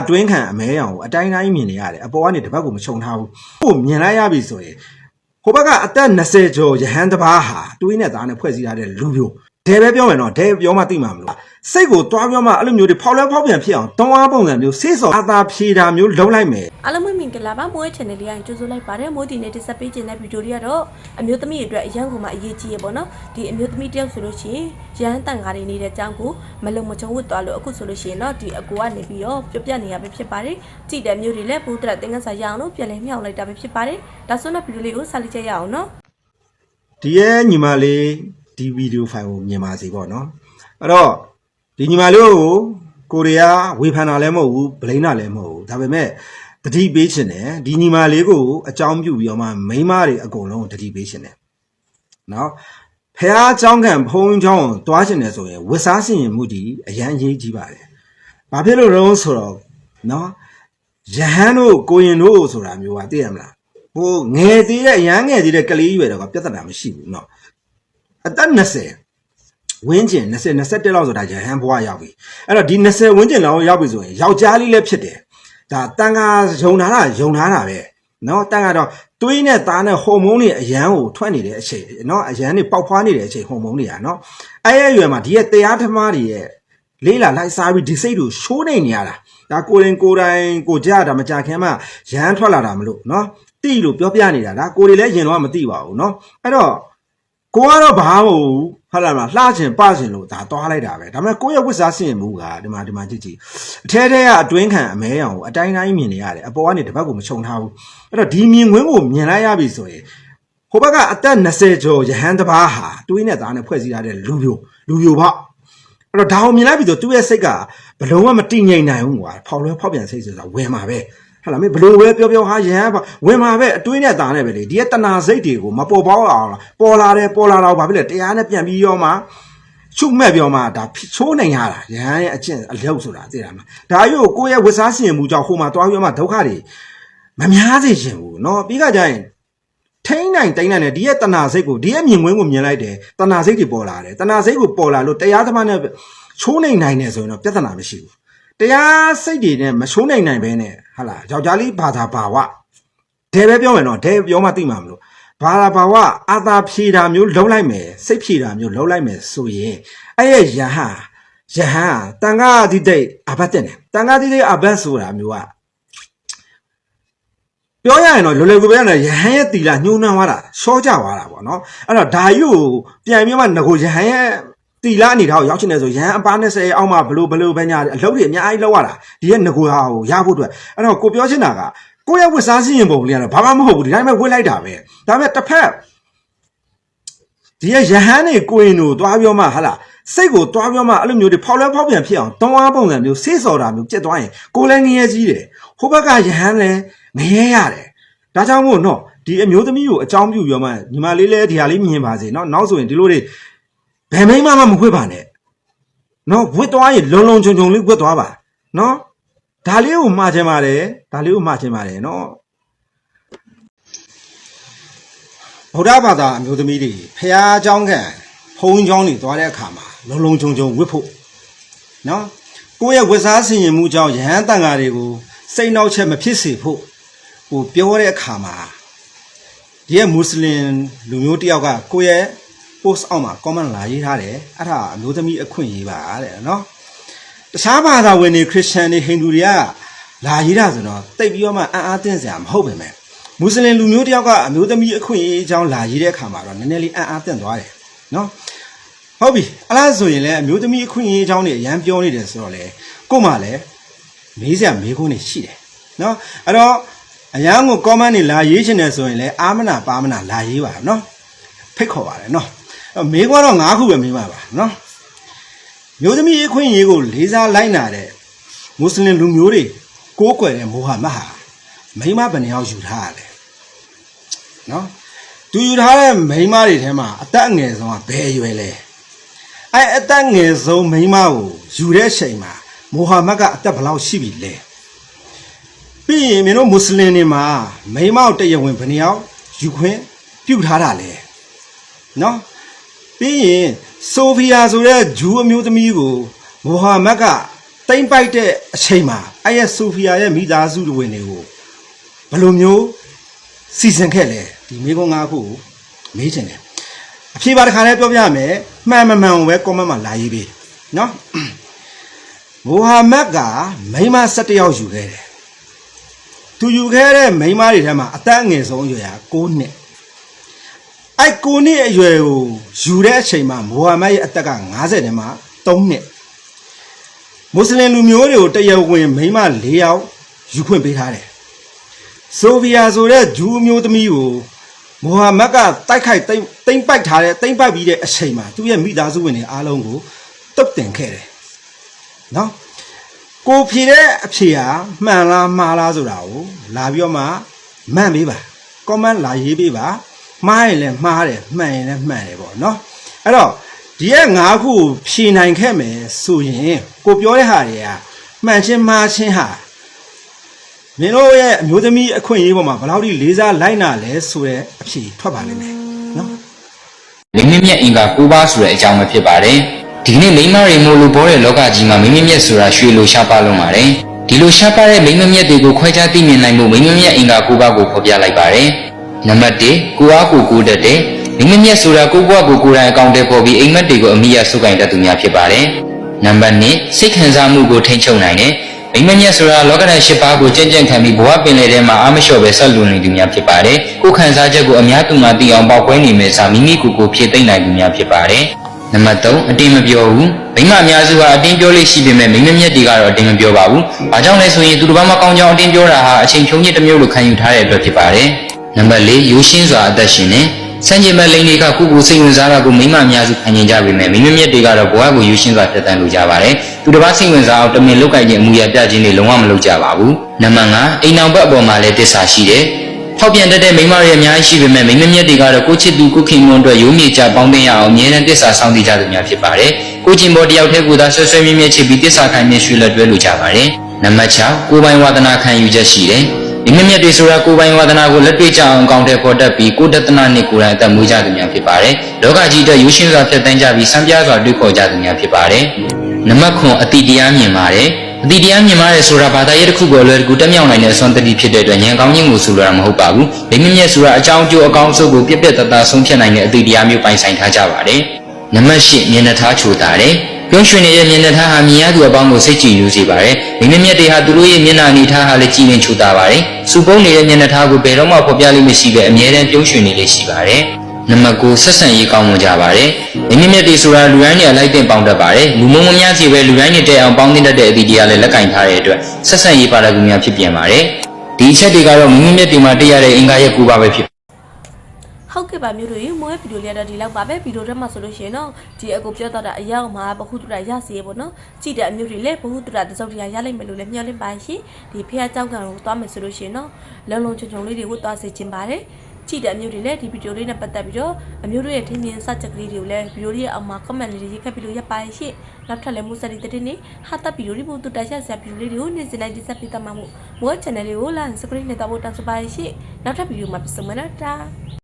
အတွင်းခံအမဲရောင်ကိုအတိုင်းတိုင်းမြင်နေရတယ်အပေါ်ကနေတစ်ဘက်ကိုမခြုံထားဘူးဟိုမြင်လိုက်ရပြီဆိုရင်ဟိုဘက်ကအသက်20ကျော်ရဟန်းတစ်ပါးဟာတွေးနဲ့သားနဲ့ဖွဲ့စည်းထားတဲ့လူမျိုး ဒဲပဲပြောမယ်နော်ဒဲပြောမှသိမှာမလို့စိတ်ကိုတွားပြောမှအဲ့လိုမျိုးတွေဖောက်လဲဖောက်ပြန်ဖြစ်အောင်တွန်းအားပုံစံမျိုးဆေးစော်အသာဖြေတာမျိုးလုံးလိုက်မယ်အားလုံးပဲမင်္ဂလာပါမိုးရဲ့ channel လေးကိုကြိုဆိုလိုက်ပါတယ်မိုးဒီနေ့တက်ဆက်ပေးခြင်းတဲ့ဗီဒီယိုလေးကတော့အမျိုးသမီးတွေအတွက်အရန်ကိုမှအရေးကြီးရပေါ့နော်ဒီအမျိုးသမီးတယောက်ဆိုလို့ရှိရင်ရဟန်းတန်ကားတွေနေတဲ့အကြောင်းကိုမလုံမချုံဝတ်သွားလို့အခုဆိုလို့ရှိရင်တော့ဒီအကူကနေပြီးတော့ပြပြနေရပဲဖြစ်ပါတယ်ကြည့်တဲ့မျိုးတွေလည်းပိုးတက်တင်ကန်းစာရအောင်လို့ပြန်လဲမြောက်လိုက်တာပဲဖြစ်ပါတယ်ဒါဆိုတော့ဗီဒီယိုလေးကိုဆက်လက်ကြည့်ရအောင်နော်ဒီရဲ့ညီမလေး ဒီဗီဒီယိုဖိုင်ကိုမြင်ပါစေပေါ့နော်အဲ့တော့ဒီညီမလေးကိုကိုရီးယားဝေဖန်တာလည်းမဟုတ်ဘူးဗလိန်းတာလည်းမဟုတ်ဘူးဒါပေမဲ့တတိပေးချင်တယ်ဒီညီမလေးကိုအကြောင်းပြုပြီးတော့မှမိန်းမတွေအကုန်လုံးတတိပေးချင်တယ်နော်ဖះเจ้าခံဖုံးเจ้าကိုတွားချင်တယ်ဆိုရင်ဝတ်စားစင်ရင်မှုဒီအရန်အရေးကြီးပါတယ်ဘာဖြစ်လို့လဲဆိုတော့နော်ယဟန်တို့ကိုရင်တို့ဆိုတာမျိုးကသိရမလားဟိုငယ်သေးတဲ့အရန်ငယ်သေးတဲ့ကလေးရွယ်တော့ကပြဿနာမရှိဘူးเนาะ အသက်20ဝင်းကျင်20 21လောက်ဆိုတာရဟန်းဘဝရောက်ပြီအဲ့တော့ဒီ20ဝင်းကျင်လောက်ရောက်ပြီဆိုရင်ယောက်ျားလေးလည်းဖြစ်တယ်ဒါတန်ခါယုံနာတာယုံနာတာပဲနော်တန်ခါတော့သွေးနဲ့သားနဲ့ဟော်မုန်းတွေအရန်ကိုထွက်နေတဲ့အချိန်နော်အရန်တွေပေါက်ဖွားနေတဲ့အချိန်ဟော်မုန်းတွေကနော်အဲ့ရဲ့ရွယ်မှာဒီရဲ့တရားဓမ္မတွေရဲ့လေးလာလိုက်စားပြီးဒီစိတ်ကိုရှိုးနေနေရတာဒါကိုရင်ကိုတိုင်ကိုကြတာမကြခင်မှရဟန်းထွက်လာတာမလို့နော်တိလို့ပြောပြနေတာဒါကိုတွေလည်းရင်တော့မသိပါဘူးနော်အဲ့တော့ ကိုကတော့ဘာမဟုတ်ဘူးဟုတ်လားမလားလှချင်ပချင်လို့ဒါသွားလိုက်တာပဲဒါပေမဲ့ကိုယ့်ရဲ့ဝစ်စားစင်ရင်မူကဒီမှာဒီမှာကြည့်ကြည့်အထဲထဲကအတွင်းခံအမဲရောင်ကိုအတိုင်းတိုင်းမြင်နေရတယ်အပေါ်ကနေတစ်ဘက်ကိုမခြုံထားဘူးအဲ့တော့ဒီမြင်ကွင်းကိုမြင်လိုက်ရပြီဆိုရင်ဟိုဘက်ကအသက်20ကျော်ရဟန်းတစ်ပါးဟာတွေးနဲ့သားနဲ့ဖွဲ့စည်းထားတဲ့လူမျိုးလူမျိုးပေါ့အဲ့တော့ဒါကိုမြင်လိုက်ပြီဆိုသူ့ရဲ့စိတ်ကဘလုံးဝမတိငိမ့်နိုင်ဘူးကွာဖောက်လွဲဖောက်ပြန်စိတ်ဆိုတာဝင်မှာပဲ ဟာလားမင်းဘလို့ပဲပြောပြောဟာရဟန်းပါဝင်မှာပဲအတွင်းနဲ့သားနဲ့ပဲလေဒီကတနာစိတ်တွေကိုမပေါ်ပေါက်အောင်လားပေါ်လာတယ်ပေါ်လာတော့ဘာဖြစ်လဲတရားနဲ့ပြန်ပြီးရောမှချုပ်မဲ့ပြောမှဒါချိုးနိုင်ရတာရဟန်းရဲ့အကျင့်အလောက်ဆိုတာသိရမှာဒါရုပ်ကိုယ့်ရဲ့ဝတ်စားရှင်မှုကြောင့်ဟိုမှာတွားပြီးမှဒုက္ခတွေမများစေချင်ဘူးเนาะပြီးကကြရင်ထိန်းနိုင်တိုင်းနိုင်တယ်ဒီရဲ့တနာစိတ်ကိုဒီရဲ့မြင်ကွင်းကိုမြင်လိုက်တယ်တနာစိတ်တွေပေါ်လာတယ်တနာစိတ်ကိုပေါ်လာလို့တရားသမားနဲ့ချိုးနိုင်နိုင်တယ်ဆိုရင်တော့ပြဿနာမရှိဘူး တရားစိတ်တွေနဲ့မချိုးနိုင်နိုင်ဘဲနဲ့ဟာလားယောက်ျားလေးဘာသာဘာဝဒဲပဲပြောမယ်နော်ဒဲပြောမှသိမှာမလို့ဘာသာဘာဝအာသာဖြေတာမျိုးလုံးလိုက်မယ်စိတ်ဖြေတာမျိုးလုံးလိုက်မယ်ဆိုရင်အဲ့ရဲ့ယဟန်ယဟန်တန်ခါအတိတ်အဘတ်တဲ့တန်ခါအတိတ်အဘတ်ဆိုတာမျိုးကပြောရရင်တော့လွယ်လွယ်ကူကူပဲနဲ့ရဟန်းရဲ့တီလာညှိုးနှမ်းသွားတာရှော့ကြသွားတာပေါ့နော်အဲ့တော့ဒါကြီးကိုပြန်ပြီးမှငကိုရဟန်းရဲ့ တီလာအနေထားကိုရောက်ချင်တယ်ဆိုရဟန်းအပား20အောက်မှာဘလို့ဘလို့ပဲညာအလုပ်တွေအများကြီးလောက်ရတာဒီရဲ့ငကိုဟာကိုရဖို့အတွက်အဲ့တော့ကိုပြောချင်တာကကိုရဲ့ဝတ်စားစည်းရင်ပုံလေးကတော့ဘာမှမဟုတ်ဘူးဒီတိုင်းပဲဝတ်လိုက်တာပဲဒါပေမဲ့တစ်ဖက်ဒီရဲ့ရဟန်းတွေကိုရင်တို့တွားပြောမှဟာလားစိတ်ကိုတွားပြောမှအဲ့လိုမျိုးတွေဖောက်လဲဖောက်ပြန်ဖြစ်အောင်တွန်းအားပုံစံမျိုးဆေးစော်တာမျိုးပြစ်သွားရင်ကိုလည်းငရဲကြီးတယ်ဟိုဘက်ကရဟန်းလည်းငရဲရတယ်ဒါကြောင့်မို့နော်ဒီအမျိုးသမီးကိုအကြောင်းပြုပြောမှညီမလေးလည်းဒီဟာလေးမြင်ပါစေနော်နောက်ဆိုရင်ဒီလိုတွေ ဘယ်မိန်းမမှမခွေ့ပါနဲ့နော်ဝစ်သွားရင်လုံလုံချုံချုံလေးဝစ်သွားပါနော်ဒါလေးကိုမှားချင်ပါတယ်ဒါလေးကိုမှားချင်ပါတယ်နော်ဗုဒ္ဓဘာသာအမျိုးသမီးတွေဖះเจ้าခံဖုံးเจ้าတွေသွားတဲ့အခါမှာလုံလုံချုံချုံဝစ်ဖို့နော်ကိုယ့်ရဲ့ဝစ်စားဆင်ရင်မှုကြောင့်ယဟန်တန်ဃာတွေကိုစိတ်နှောက်ချက်မဖြစ်စေဖို့ ဟိုပြောတဲ့အခါမှာဒီရဲ့မွတ်စလင်လူမျိုးတစ်ယောက်ကကိုယ့်ရဲ့ post အောက်မှာ comment လာရေးထားတယ်အဲ့ဒါအမျိုးသမီးအခွင့်အရေးပါတဲ့နော်တခြားဘာသာဝင်တွေခရစ်ယာန်တွေဟိန္ဒူတွေကလာရေးတာဆိုတော့တိတ်ပြီးတော့မှအံ့အားသင့်စရာမဟုတ်ပဲမဲ့မွတ်စလင်လူမျိုးတစ်ယောက်ကအမျိုးသမီးအခွင့်အရေးအကြောင်းလာရေးတဲ့အခါမှာတော့နည်းနည်းလေးအံ့အားသင့်သွားတယ်နော်ဟုတ်ပြီအဲ့ဒါဆိုရင်လည်းအမျိုးသမီးအခွင့်အရေးအကြောင်းတွေအရန်ပြောနေတယ်ဆိုတော့လေကို့မှာလည်းမေးစရာမေးခွန်းတွေရှိတယ်နော်အဲ့တော့အရန်ကို comment တွေလာရေးချင်တယ်ဆိုရင်လည်းအာမနာပါမနာလာရေးပါနော်ဖိတ်ခေါ်ပါတယ်နော်အဲ့ မေးခွန်းတော့၅ခုပဲမေးပါပါနော်မျိုးသမီးအခွင့်အရေးကိုလေးစားလိုက်နာတဲ့မွတ်စလင်လူမျိုးတွေကိုးကွယ်တဲ့မိုဟာမက်ဟာမိန်းမဘယ်နှယောက်ယူထားရလဲနော်သူယူထားတဲ့မိန်းမတွေထဲမှာအသက်အငယ်ဆုံးကဘယ်အရွယ်လဲအဲအသက်ငယ်ဆုံးမိန်းမကိုယူတဲ့အချိန်မှာမိုဟာမက်ကအသက်ဘယ်လောက်ရှိပြီလဲပြီးရင်မင်းတို့မွတ်စလင်တွေမှာမိန်းမောက်တရားဝင်ဘယ်နှယောက်ယူခွင့်ပြုထားတာလဲနော် ပြီးရင်ဆိုဖီယာဆိုတဲ့ဂျူးအမျိုးသမီးကိုမိုဟာမက်ကတိမ့်ပိုက်တဲ့အချိန်မှာအဲ့ရဲ့ဆိုဖီယာရဲ့မိသားစုဝင်တွေကိုဘယ်လိုမျိုးစီစဉ်ခဲ့လဲဒီမိကုန်းငါးခုကိုမေးချင်တယ်အဖြေပါတစ်ခါလဲပြောပြရမယ်မှန်မမှန်ကိုပဲ comment မှာလာရေးပေးနော်မိုဟာမက်ကမိန်းမ17ယောက်ယူခဲ့တယ်သူယူခဲ့တဲ့မိန်းမတွေထဲမှာအသက်အငယ်ဆုံးအရွယ်က9နှစ် အဲ့9နှစ်အရွယ်ကိုယူတဲ့အချိန်မှာမိုဟာမက်ရဲ့အသက်က50နဲ့မှ3နှစ်မွတ်စလင်လူမျိုးတွေကိုတရားဝင်မိန်းမ၄ယောက်ယူခွင့်ပေးထားတယ်။ဆိုဗီယာဆိုတဲ့ဂျူးမျိုးသမီးကိုမိုဟာမက်ကတိုက်ခိုက်သိမ်းသိမ်းပိုက်ထားတဲ့သိမ်းပိုက်ပြီးတဲ့အချိန်မှာသူ့ရဲ့မိသားစုဝင်တွေအားလုံးကိုတုတ်တင်ခဲ့တယ်။နော်။ကိုဖြေတဲ့အဖြေဟာမှန်လားမှားလားဆိုတာကိုလာပြီးတော့မှမှန်ပေးပါ။ comment လာရေးပေးပါ။ မှားရင်လည်းမှားတယ်မှန်ရင်လည်းမှန်တယ်ပေါ့နော်။အဲ့တော့ဒီရဲ့၅ခုကိုဖြေနိုင်ခဲ့မယ်ဆိုရင်ကိုပြောတဲ့ဟာတွေကမှန်ချင်းမှားချင်းဟာမင်းတို့ရဲ့အမျိုးသမီးအခွင့်အရေးပေါ်မှာဘယ်လောက်ထိလေးစားလိုက်နာလဲဆိုတဲ့အဖြေထွက်ပါလိမ့်မယ်နော်မိမမြက်အင်္ဂါ၉ပါးဆိုတဲ့အကြောင်းပဲဖြစ်ပါတယ်ဒီကနေ့မိမတွေမို့လို့ဘောတဲ့လောကကြီးမှာမိမမြက်ဆိုတာရွှေလိုရှားပါလုံးပါတယ်ဒီလိုရှားပါတဲ့မိမမြက်တွေကိုခွဲခြားသိမြင်နိုင်မှုမိမမြက်အင်္ဂါ၉ပါးကိုဖော်ပြလိုက်ပါတယ် နံပါတ်1ကိုအားကိုကိုတတ်တဲ့မိမမြက်ဆိုတာကိုယ့်ဘဝကိုကိုယ်တိုင်အကောင့်ထဲပေါ်ပြီးအိမ်မက်တွေကိုအမိရစုကင်တတ်သူများဖြစ်ပါတယ်နံပါတ်2စိတ်ခံစားမှုကိုထိန်းချုပ်နိုင်တဲ့မိမမြက်ဆိုတာလောကဓာတ်၈ပါးကိုကြင်ကြင်ခံပြီးဘဝပင်လယ်ထဲမှာအာမလျှော့ပဲဆက်လွန်နေသူများဖြစ်ပါတယ်ကိုယ်ခံစားချက်ကိုအများသူမှသိအောင်ပေါက်ကွဲနေမယ်စာမိမိကိုယ်ကိုဖြည့်သိမ့်နိုင်သူများဖြစ်ပါတယ်နံပါတ်3အတင်းမပြောဘူးမိမအများစုဟာအတင်းပြောလို့ရှိပေမဲ့မိမမြက်တွေကတော့အတင်းမပြောပါဘူး။ဘာကြောင့်လဲဆိုရင်သူတစ်ပါးမကောင်းကြောင်အတင်းပြောတာဟာအချိန်ဖြုံးညစ်တစ်မျိုးလိုခံယူထားတဲ့အတွက်ဖြစ်ပါတယ်။ နံပါတ်4ရိုးရှင်းစွာအသက်ရှင်နေစံကျင်မဲ့လိန်တွေကကိုကိုစိတ်ဝင်စားတာကိုမိမအများစုခံယူကြပေမဲ့မိမမြက်တွေကတော့ဘဝကိုရိုးရှင်းစွာဖြတ်သန်းလို့ကြပါတယ်။သူတစ်ပါးစိတ်ဝင်စားအောင်တမင်လုတ်ကိုက်ခြင်းအမှုရပြခြင်းတွေလုံးဝမလုပ်ကြပါဘူး။နံပါတ်5အိမ်အောင်ဘက်အပေါ်မှာလည်းတစ္ဆာရှိတယ်။ထောက်ပြန်တတ်တဲ့မိန်းမတွေအများကြီးရှိပေမဲ့မိန်းမမြတ်တွေကတော့ကိုချစ်သူကိုခင်မွန်အတွက်ရိုးမြေချပေါင်းတင်ရအောင်အမြဲတမ်းတစ္ဆာဆောင်တည်ကြသူများဖြစ်ပါတယ်။ကိုချင်းဘောတယောက်တည်းကိုသာဆွဆွဲမြဲမြဲချစ်ပြီးတစ္ဆာခံမြဲရွှေလက်တွဲလို့ကြပါတယ်။နံပါတ်6ကိုယ်ပိုင်ဝါသနာခံယူချက်ရှိတယ်။ မိန်းမမြတ်တွေဆိုတာကိုယ်ပိုင်ဝါသနာကိုလက်တွေ့ကြအောင်ကောင်းတဲ့ပေါ်တတ်ပြီးကိုယ်တသနာနဲ့ကိုယ်တိုင်အသက်မွေးကြသူများဖြစ်ပါတယ်။လောကကြီးအတွက်ရိုးရှင်းစွာဖြတ်တန်းကြပြီးစံပြားစွာတွေးခေါ်ကြသူများဖြစ်ပါတယ်။နံပါတ်9အတိတရားမြင်ပါတယ်။အတိတရားမြင်ပါတယ်ဆိုတာဘာသာရေးတစ်ခုကိုအလွယ်တကူတက်မြောက်နိုင်တဲ့အစွမ်းတတိဖြစ်တဲ့အတွက်ဉာဏ်ကောင်းခြင်းကိုဆိုလိုတာမဟုတ်ပါဘူး။လိမ္မမြတ်ဆိုတာအကြောင်းအကျိုးအကောင်းအဆိုးကိုပြက်ပြက်တသားဆုံးဖြတ်နိုင်တဲ့အတိတရားမျိုးပိုင်ဆိုင်ထားကြပါတယ်။နံပါတ်၈မျက်နှာထားချိုတာတယ်။ ပြုံးရွှင်နေတဲ့မျက်နှာထားဟာမြင်ရသူအပေါင်းကိုစိတ်ကြည်ယူစေပါတယ်။လိမ္မမြတ်တွေဟာသူတို့ရဲ့မျက်နှာအနေထားဟာလည်းကြည်လင်ချိုတာပါတယ်။စူပုံးနေတဲ့မျက်နှာထားကိုဘယ်တော့မှဖော်ပြလိမ့်မရှိပဲအမြဲတမ်းပြုံးရွှင်နေလေရှိပါတယ်။နံပါတ်9ဆက်ဆံရေးကောင်းမွန်ကြပါတယ်။မိမိမြတ်တွေဆိုတာလူတိုင်းနဲ့အလိုက်တင်ပေါင်းတတ်ပါတယ်။လူမုံမများစီပဲလူတိုင်းနဲ့တည့်အောင်ပေါင်းတင်တတ်တဲ့အသည့်တရားလည်းလက်ကင်ထားတဲ့အတွက်ဆက်ဆံရေးပါရဂူများဖြစ်ပြန်ပါတယ်။ဒီအချက်တွေကတော့မိမိမြတ်တွေမှာတွေ့ရတဲ့အင်္ဂါရဲ့ကူပါပဲဖြစ် ဟုတ်ကဲ့ပါမျိုးတို့ရေမိုးရဲ့ဗီဒီယိုလေးတော့ဒီလောက်ပါပဲဗီဒီယိုထဲမှာဆိုလို့ရှိရင်တော့ဒီအကိုပြောတော့တာအရောက်မှာဘဟုတုတရရစီရေပေါ့နော်ကြည်တဲ့အမျိုးတွေလည်းဘဟုတုတတစုပ်တရားရလိမ့်မယ်လို့လည်းမျှော်လင့်ပါရှင်ဒီဖះကြောက်ကံကိုသွားမယ်ဆိုလို့ရှိရင်တော့လုံလုံချုံချုံလေးတွေကိုသွားစေခြင်းပါတယ်ကြည့်တဲ့အမျိုးတွေလည်းဒီဗီဒီယိုလေးနဲ့ပတ်သက်ပြီးတော့အမျိုးတို့ရဲ့ထင်မြင်စကြက်ကလေးတွေကိုလည်းဗီဒီယိုလေးရဲ့အောက်မှာ comment လေးတွေရေးခက်ပြီးလို့ရပ်ပါရှင့်နောက်ထပ်လည်းမူစရီတဲ့နေဟာတပ်ဗီဒီယိုလေးပို့တူတက်ဆက်ဆက်ဗီဒီယိုလေးတွေကိုနေ့စဉ်လိုက်တင်ဆက်ပေးတတ်မှာမို့မို့ channel လေးကို like subscribe နဲ့တော့ပို့တန်စပါရှင့်နောက်ထပ်ဗီဒီယိုမှာပြန်ဆုံမယ်နော်တာ